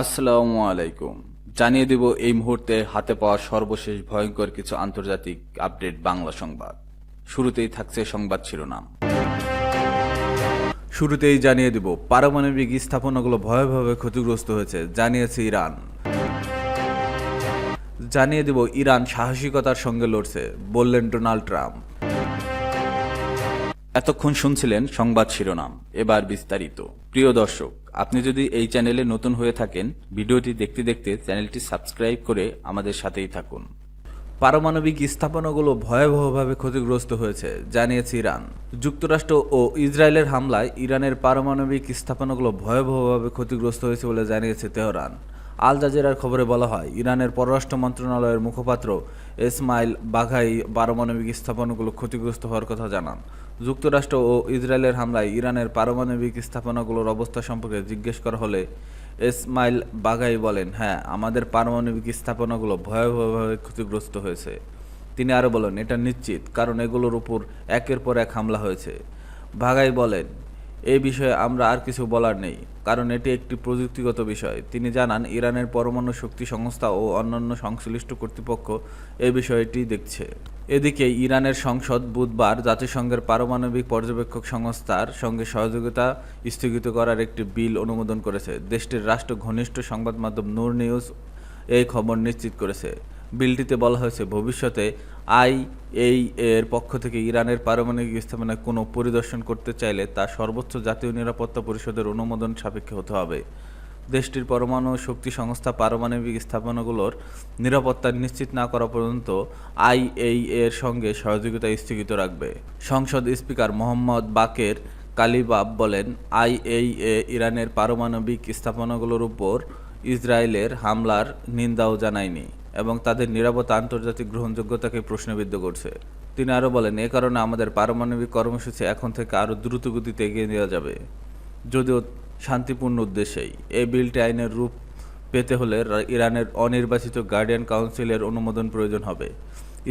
আসসালামু আলাইকুম। জানিয়ে দিব এই মুহূর্তে হাতে পাওয়া সর্বশেষ ভয়ঙ্কর কিছু আন্তর্জাতিক আপডেট বাংলা সংবাদ। শুরুতেই থাকছে সংবাদ শিরোনাম। শুরুতেই জানিয়ে দিব, পারমাণবিক স্থাপনাগুলো ভয়াবহভাবে ক্ষতিগ্রস্ত হয়েছে, জানিয়েছে ইরান। জানিয়ে দিব, ইরান সাহসিকতার সঙ্গে লড়ছে, বললেন ডোনাল্ড ট্রাম্প। এতক্ষণ শুনছিলেন সংবাদ শিরোনাম, এবার বিস্তারিত। প্রিয় দর্শক আপনি যদি এই চ্যানেলে নতুন হয়ে থাকেন, ভিডিওটি দেখতে দেখতে চ্যানেলটি সাবস্ক্রাইব করে আমাদের সাথেই থাকুন। পারমাণবিক স্থাপনাগুলো ভয়াবহভাবে ক্ষতিগ্রস্ত হয়েছে, জানিয়েছে ইরান। যুক্তরাষ্ট্র ও ইসরায়েলের হামলায় ইরানের পারমাণবিক স্থাপনাগুলো ভয়াবহভাবে ক্ষতিগ্রস্ত হয়েছে বলে জানিয়েছে তেহরান। আল জাজিরার খবরে বলা হয়, ইরানের পররাষ্ট্র মন্ত্রণালয়ের মুখপাত্র ইসমাইল বাঘাই পারমাণবিক স্থাপনাগুলো ক্ষতিগ্রস্ত হওয়ার কথা জানান। যুক্তরাষ্ট্র ও ইসরায়েলের হামলায় ইরানের পারমাণবিক স্থাপনাগুলোর অবস্থা সম্পর্কে জিজ্ঞেস করা হলে ইসমাইল বাঘাই বলেন হ্যাঁ আমাদের পারমাণবিক স্থাপনাগুলো ভয়াবহভাবে ক্ষতিগ্রস্ত হয়েছে। তিনি আরও বলেন, এটা নিশ্চিত, কারণ এগুলোর উপর একের পর এক হামলা হয়েছে। ভাগাই বলেন এই বিষয়ে আমরা আর কিছু বলার নেই, কারণ এটি একটি প্রযুক্তিগত বিষয়। তিনি জানান, ইরানের পরমাণু শক্তি সংস্থা ও অন্যান্য সংশ্লিষ্ট কর্তৃপক্ষ এই বিষয়টি দেখছে। এদিকে, ইরানের সংসদ বুধবার জাতিসংঘের পারমাণবিক পর্যবেক্ষক সংস্থার সঙ্গে সহযোগিতা স্থগিত করার একটি বিল অনুমোদন করেছে। দেশটির রাষ্ট্র ঘনিষ্ঠ সংবাদ মাধ্যম নূর নিউজ এই খবর নিশ্চিত করেছে। বিলটিতে বলা হয়েছে, ভবিষ্যতে আই এই এর পক্ষ থেকে ইরানের পারমাণবিক স্থাপনায় কোনো পরিদর্শন করতে চাইলে তা সর্বোচ্চ জাতীয় নিরাপত্তা পরিষদের অনুমোদন সাপেক্ষে হতে হবে। দেশটির পরমাণু শক্তি সংস্থা পারমাণবিক স্থাপনাগুলোর নিরাপত্তা নিশ্চিত না করা পর্যন্ত আইএই এর সঙ্গে সহযোগিতা স্থগিত রাখবে। সংসদ স্পিকার মোহাম্মদ বাকের কালিবাব বলেন, আইএইএ ইরানের পারমাণবিক স্থাপনাগুলোর উপর ইসরায়েলের হামলার নিন্দাও জানায়নি। এবং তাদের নিরাপত্তা আন্তর্জাতিক গ্রহণযোগ্যতাকে প্রশ্নবিদ্ধ করছে। তিনি আরও বলেন, এ কারণে আমাদের পারমাণবিক কর্মসূচি এখন থেকে আরও দ্রুত গতিতে এগিয়ে নেওয়া যাবে। যদিও শান্তিপূর্ণ উদ্দেশ্যেই। এই বিলটি আইনের রূপ পেতে হলে ইরানের অনির্বাচিত গার্ডিয়ান কাউন্সিলের অনুমোদন প্রয়োজন হবে।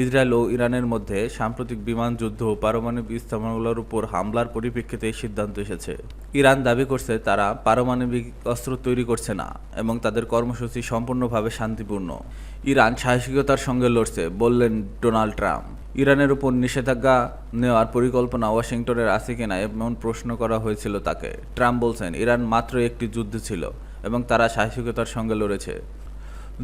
ইসরায়েল ও ইরানের মধ্যে সাম্প্রতিক বিমান যুদ্ধ ও পারমাণবিক স্থাপনাগুলোর উপর হামলার পরিপ্রেক্ষিতে এই সিদ্ধান্ত এসেছে। ইরান দাবি করছে তারা পারমাণবিক অস্ত্র তৈরি করছে না এবং তাদের কর্মসূচি সম্পূর্ণভাবে শান্তিপূর্ণ। ইরান সাহসিকতার সঙ্গে লড়ছে, বললেন ডোনাল্ড ট্রাম্প। ইরানের উপর নিষেধাজ্ঞা নেওয়ার পরিকল্পনা ওয়াশিংটনের আছে কিনা এমন প্রশ্ন করা হয়েছিল তাকে। ট্রাম্প বলছেন, ইরান মাত্র একটি যুদ্ধ ছিল এবং তারা সাহসিকতার সঙ্গে লড়েছে।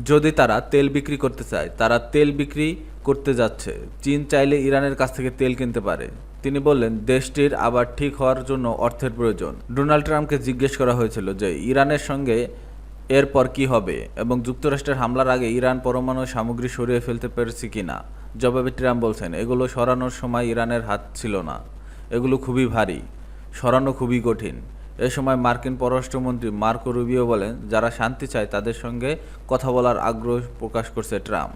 যদি তারা তেল বিক্রি করতে চায়, তারা তেল বিক্রি করতে যাচ্ছে। চীন চাইলে ইরানের কাছ থেকে তেল কিনতে পারে। তিনি বললেন, দেশটির আবার ঠিক হওয়ার জন্য অর্থের প্রয়োজন। ডোনাল্ড ট্রাম্পকে জিজ্ঞেস করা হয়েছিল যে, ইরানের সঙ্গে এরপর কি হবে এবং যুক্তরাষ্ট্রের হামলার আগে ইরান পরমাণু সামগ্রী সরিয়ে ফেলতে পেরেছে কিনা জবাবে ট্রাম্প বলছেন, এগুলো সরানোর সময় ইরানের হাত ছিল না। এগুলো খুবই ভারী। সরানো খুবই কঠিন। এ সময় মার্কিন পররাষ্ট্রমন্ত্রী মার্কো রুবিও বলেন, যারা শান্তি চায় তাদের সঙ্গে কথা বলার আগ্রহ প্রকাশ করছে ট্রাম্প।